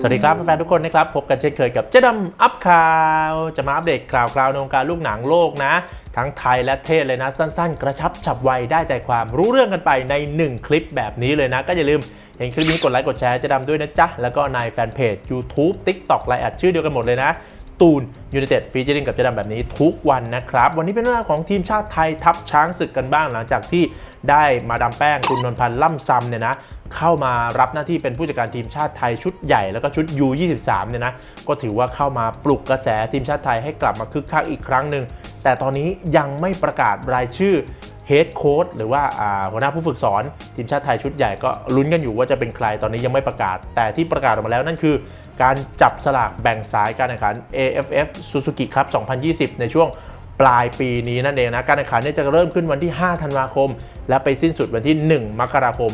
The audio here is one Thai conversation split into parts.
สวัสดีครับแฟนๆทุกคนนะครับพบกันเช่นเคยกับเจดมอัพข่าว จะมาอัปเดตข่าวคราวในวงการลูกหนังโลกนะ ทั้งไทยและเทศเลยนะ สั้นๆ กระชับฉับไวได้ใจความรู้เรื่องกันไปใน 1 คลิปแบบนี้เลยนะ ก็อย่าลืมเห็นคลิปนี้กดไลค์กดแชร์เจ๊ดำด้วยนะจ๊ะ แล้วก็ในแฟนเพจ YouTube TikTok ไลน์แอดชื่อเดียวกันหมดเลยนะ ตูนยูนเต็ดฟีเจอริงกับเจ๊ดำแบบนี้ทุกวันนะครับ วันนี้เป็นเรื่องของทีมชาติไทยทัพช้างศึกกันบ้างหลังจากที่ได้มาดามแป้งคุณนนพันธ์ล่ำซำเนี่ยนะเข้ามารับหน้าที่เป็นผู้จัดการทีมชาติไทยชุดใหญ่แล้วก็ชุด U23 เนี่ยนะก็ถือว่าเข้ามาปลุกกระแสทีมชาติไทยให้กลับมาคึกคักอีกครั้งหนึ่งแต่ตอนนี้ยังไม่ประกาศรายชื่อเฮดโค้ดหรือว่าหัวหน้าผู้ฝึกสอน ทีมชาติไทยชุดใหญ่ก็ลุ้นกันอยู่ว่าจะเป็นใครตอนนี้ยังไม่ประกาศ แต่ที่ประกาศออกมาแล้วนั่นคือ การจับสลากแบ่งสายการแข่งขัน AFF Suzuki Cup 2020 ในช่วงปลายปีนี้นั่นเองนะ การแข่งขันนี่ยจะเริ่มขึ้นวันที่ 5 ธันวาคม และไปสิ้นสุดวันที่ 1 มกราคม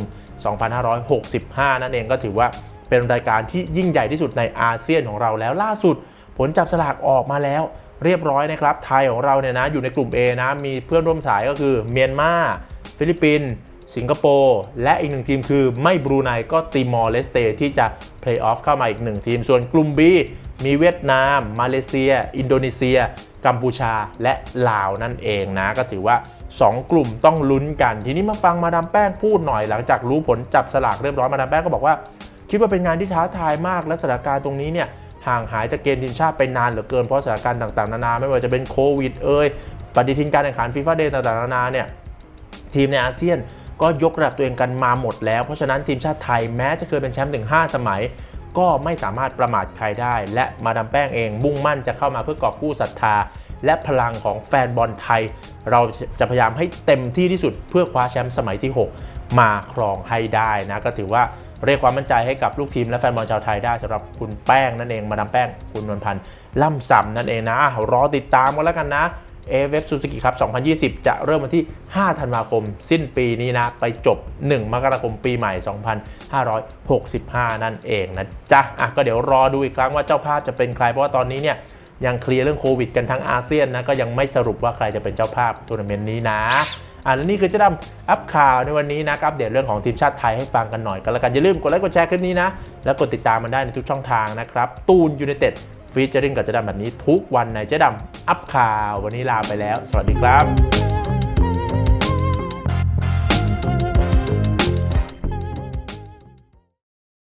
2565 นั่นเองก็ถือว่าเป็นรายการที่ยิ่งใหญ่ที่สุดในอาเซียนของเราแล้วล่าสุด ผลจับสลากออกมาแล้วเรียบร้อยนะครับ ไทยของเราเนี่ยนะอยู่ในกลุ่ม A นะ มีเพื่อนร่วมสายก็คือเมียนมา ฟิลิปปินส์ สิงคโปร์และอีกหนึ่งทีมคือไม่บรูไนก็ติมอร์เลสเตที่จะเพลย์ออฟเข้ามาอีกหนึ่งทีม ส่วนกลุ่ม B มีเวียดนาม มาเลเซีย อินโดนีเซีย กัมพูชาและลาวนั่นเองนะ ก็ถือว่า 2 กลุ่มต้องลุ้นกัน ทีนี้มาฟังมาดามแป้งพูดหน่อยหลังจากรู้ผลจับสลากเรียบร้อยมาดามแป้งก็บอกว่า คิดว่าเป็นงานที่ท้าทายมากและสถานการณ์ตรงนี้เนี่ยห่างหายจากเกมทีมชาติไปนานเหลือเกินเพราะสถานการณ์ต่างๆนานาไม่ว่าจะเป็นโควิดเอ่ยปฏิทินการแข่งขันฟีฟ่าเดย์ต่างๆนานาเนี่ยทีมในอาเซียน ก็ยกระดับตัวเองกันมาหมดแล้ว เพราะฉะนั้นทีมชาติไทยแม้จะเคยเป็นแชมป์ถึง5สมัย ก็ไม่สามารถประมาทใครได้ และมาดามแป้งเองมุ่งมั่นจะเข้ามาเพื่อกอบกู้ศรัทธา และพลังของแฟนบอลไทย เราจะพยายามให้เต็มที่ที่สุดเพื่อคว้าแชมป์สมัยที่ 6 มาครองให้ได้นะก็ถือว่าเรียกความมั่นใจให้กับลูกทีมและแฟนบอลชาวไทยได้สำหรับคุณแป้งนั่นเองมาดามแป้งคุณนวลพันธ์ล่ำซำนั่นเองนะรอติดตามกันแล้วกันนะ a f f Suzuki ครับ2020 จะเริ่มวันที่ 5 ธันวาคม สิ้นปีนี้นะ ไปจบ 1 มกราคมปีใหม่ 2565 นั่นเองนะจ๊ะอะก็เดี๋ยวรอดูอีกครั้งว่าเจ้าภาพจะเป็นใคร เพราะว่าตอนนี้เนี่ยยังเคลียร์เรื่องโควิดกันทั้งอาเซียนนะ ก็ยังไม่สรุปว่าใครจะเป็นเจ้าภาพทัวร์นาเมนต์นี้นะอะแล้วนี่คือเจะดำอัพข่าวในวันนี้นะก็อัปเดตเรื่องของทีมชาติไทยให้ฟังกันหน่อยกันแล้วกัน อย่าลืมกดไลค์กดแชร์คลิปนี้นะ แล้วกดติดตามมันได้ในทุกช่องทางนะครับ ตูนยู n นเต็ดฟีเจอริงกับเจ๊ดำแบบนี้ทุกวันในเจ๊ดำ อัพข่าว วันนี้ลาไปแล้ว สวัสดีครับ